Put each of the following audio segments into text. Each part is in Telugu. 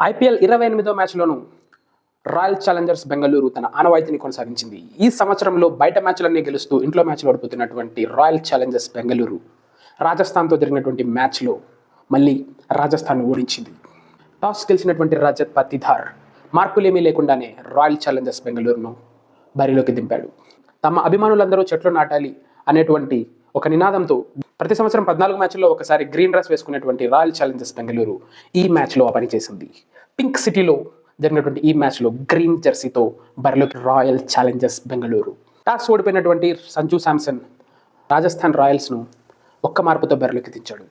ఐపీఎల్ ఇరవై ఎనిమిదో మ్యాచ్లోనూ రాయల్ ఛాలెంజర్స్ బెంగళూరు తన ఆనవాయితీని కొనసాగించింది. ఈ సంవత్సరంలో బయట మ్యాచ్లన్నీ గెలుస్తూ ఇంట్లో మ్యాచ్లు ఓడిపోతున్నటువంటి రాయల్ ఛాలెంజర్స్ బెంగళూరు రాజస్థాన్తో జరిగినటువంటి మ్యాచ్లో మళ్ళీ రాజస్థాన్ ఓడించింది. టాస్ గెలిచినటువంటి రజత్ పతిధార్ మార్పులేమీ లేకుండానే రాయల్ ఛాలెంజర్స్ బెంగళూరును బరిలోకి దింపాడు. తమ అభిమానులందరూ చెట్లు నాటాలి అనేటువంటి ఒక నినాదంతో ప్రతి సంవత్సరం పద్నాలుగు మ్యాచ్ల్లో ఒకసారి గ్రీన్ డ్రెస్ వేసుకునేటువంటి రాయల్ ఛాలెంజర్స్ బెంగళూరు ఈ మ్యాచ్లో ఆ పని చేసింది. పింక్ సిటీలో జరిగినటువంటి ఈ మ్యాచ్లో గ్రీన్ జెర్సీతో బరిలో రాయల్ ఛాలెంజర్స్ బెంగళూరు. టాస్ ఓడిపోయినటువంటి సంజు శాంసన్ రాజస్థాన్ రాయల్స్ను ఒక్క మార్పుతో బరిలోకి దించాడు.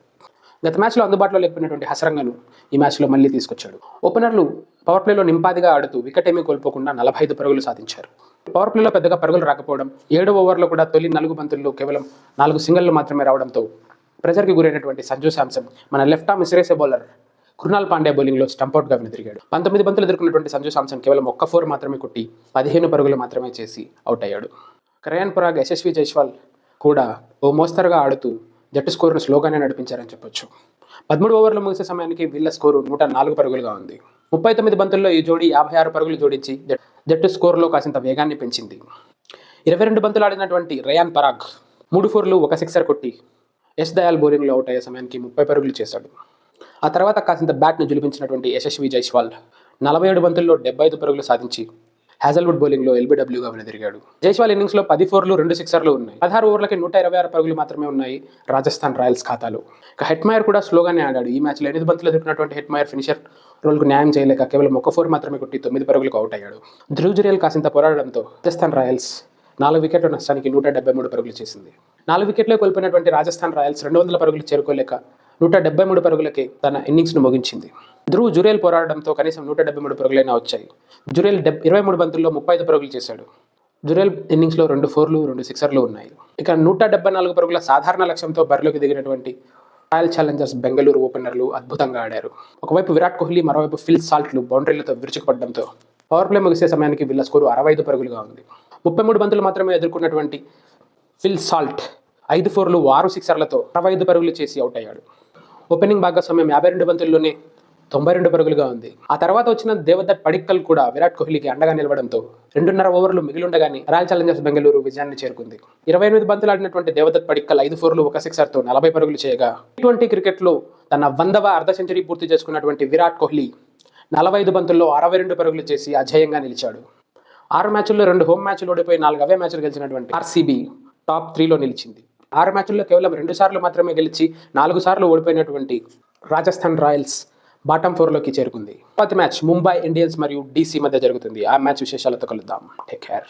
గత మ్యాచ్లో అందుబాటులో లేకపోయినటువంటి హసరంగను ఈ మ్యాచ్లో మళ్ళీ తీసుకొచ్చాడు. ఓపెనర్లు పవర్ ప్లేలో నింపాదిగా ఆడుతూ వికెట్ ఏమీ కోల్పోకుండా నలభై ఐదు పరుగులు సాధించారు. పవర్ ప్లేలో పెద్దగా పరుగులు రాకపోవడం ఏడో ఓవర్లో కూడా తొలి నాలుగు బంతుల్లో కేవలం నాలుగు సింగల్లు మాత్రమే రావడంతో ప్రెజర్కి గురైనటువంటి సంజు శాంసన్ మన లెఫ్ట్ ఆర్మ్ ఇసిరేసే బౌలర్ కృణాల్ పాండే బౌలింగ్లో స్టంపౌట్గా వెనుదిరిగాడు. పంతొమ్మిది బంతులు ఎదుర్కొన్నటువంటి సంజు శాంసన్ కేవలం ఒక్క ఫోర్ మాత్రమే కొట్టి పదిహేను పరుగులు మాత్రమే చేసి అవుట్ అయ్యాడు. క్రయాన్ పరాగ్ యశస్వి జైస్వాల్ కూడా ఓ మోస్తరుగా ఆడుతూ జట్టు స్కోరును స్లోగానే నడిపించారని చెప్పొచ్చు. పదమూడు ఓవర్లు ముగిసే సమయానికి వీళ్ళ స్కోరు నూట నాలుగు పరుగులుగా ఉంది. ముప్పై తొమ్మిది బంతుల్లో ఈ జోడీ యాభై ఆరు పరుగులు జోడించి జట్- జట్టు స్కోర్లో కాసింత వేగాన్ని పెంచింది. ఇరవై రెండు బంతులు ఆడినటువంటి రయాన్ పరాగ్ మూడు ఫోర్లు ఒక సిక్సర్ కొట్టి ఎస్ దయాల్ బౌలింగ్లో అవుట్ అయ్యే సమయానికి ముప్పై పరుగులు చేశాడు. ఆ తర్వాత కాసింత బ్యాట్ను జులిపించినటువంటి యశస్వి జైస్వాల్ నలభై ఏడు బంతుల్లో డెబ్బై ఐదు పరుగులు సాధించి హ్యాజల్వుడ్ బౌలింగ్లో ఎల్బీడబ్ల్యూగా వెనుదిరిగాడు జైస్వాల్ ఇన్నింగ్స్లో పది ఫోర్లు రెండు సిక్సర్లు ఉన్నాయి. పదహారు ఓవర్లకి నూట ఇరవై ఆరు పరుగులు మాత్రమే ఉన్నాయి రాజస్థాన్ రాయల్స్ ఖాతాలో. ఇక హెట్మైర్ కూడా స్లోగానే ఆడాడు. ఈ మ్యాచ్లో ఎనిమిది బంతులు ఎదుర్కొన్నటువంటి హెట్మైర్ ఫినిషర్ రోల్కు న్యాయం చేయలేక కేవలం ఒక ఫోర్ మాత్రమే కొట్టి తొమ్మిది పరుగులకు అవుట్ అయ్యాడు. ధ్రువ్ జురేల్ కాసింత పోరాడడంతో రాజస్థాన్ రాయల్స్ నాలుగు వికెట్ల నష్టానికి నూట డెబ్బై మూడు పరుగులు చేసింది. నాలుగు వికెట్లో కోల్పోయినటువంటి రాజస్థాన్ రాయల్స్ రెండు వందల పరుగులు చేరుకోలేక నూట డెబ్బై మూడు పరుగులకి తన ఇన్నింగ్స్ను ముగించింది. ధ్రువ్ జురేల్ పోరాడడంతో కనీసం నూట డెబ్బై మూడు పరుగులైనా వచ్చాయి. జురేల్ డెబ్ ఇరవై మూడు బంతుల్లో ముప్పై ఐదు పరుగులు చేశాడు. జురేల్ ఇన్నింగ్స్లో రెండు ఫోర్లు రెండు సిక్సర్లు ఉన్నాయి. ఇక నూట డెబ్బై నాలుగు పరుగుల సాధారణ లక్ష్యంతో బరిలోకి దిగినటువంటి రాయల్ ఛాలెంజర్స్ బెంగళూరు ఓపెనర్లు అద్భుతంగా ఆడారు. ఒకవైపు విరాట్ కోహ్లీ మరోవైపు ఫిల్ సాల్ట్లు బౌండరీలతో విరుచుకుపడడంతో పవర్ ప్లే ముగిసే సమయానికి వీళ్ళ స్కోరు అరవై ఐదు పరుగులుగా ఉంది. ముప్పై మూడు బంతులు మాత్రమే ఎదుర్కొన్నటువంటి ఫిల్ సాల్ట్ ఐదు ఫోర్లు ఆరు సిక్సర్లతో అరవై ఐదు పరుగులు చేసి అవుట్ అయ్యాడు. ఓపెనింగ్ భాగస్వామ్యం యాభై రెండు బంతుల్లోనే తొంభై రెండు పరుగులుగా ఉంది. ఆ తర్వాత వచ్చిన దేవదత్ పడిక్కల్ కూడా విరాట్ కోహ్లీకి అండగా నిలవడంతో రెండున్నర ఓవర్లు మిగిలిండగానే రాయల్ ఛాలెంజర్స్ బెంగళూరు విజయాన్ని చేరుకుంది. ఇరవై ఎనిమిది బంతులు ఆడినటువంటి దేవదత్ పడిక్కల్ ఐదు ఫోర్లు ఒక సిక్సర్తో నలభై పరుగులు చేయగా టీ ట్వంటీ క్రికెట్లో తన వందవ అర్ధ సెంచరీ పూర్తి చేసుకున్నటువంటి విరాట్ కోహ్లీ నలభై ఐదు బంతుల్లో అరవై రెండు పరుగులు చేసి అజేయంగా నిలిచాడు. ఆరు మ్యాచ్ల్లో రెండు హోమ్ మ్యాచ్లు ఓడిపోయి నాలుగు అవే మ్యాచ్లు గెలిచినటువంటి ఆర్సీబీ టాప్ త్రీలో నిలిచింది. ఆరు మ్యాచ్ల్లో కేవలం రెండు సార్లు మాత్రమే గెలిచి నాలుగు సార్లు ఓడిపోయినటువంటి రాజస్థాన్ రాయల్స్ బాటమ్ ఫోర్లోకి చేరుకుంది. పది మ్యాచ్ ముంబై ఇండియన్స్ మరియు డీసీ మధ్య జరుగుతుంది. ఆ మ్యాచ్ విశేషాలతో కలుద్దాం. Take care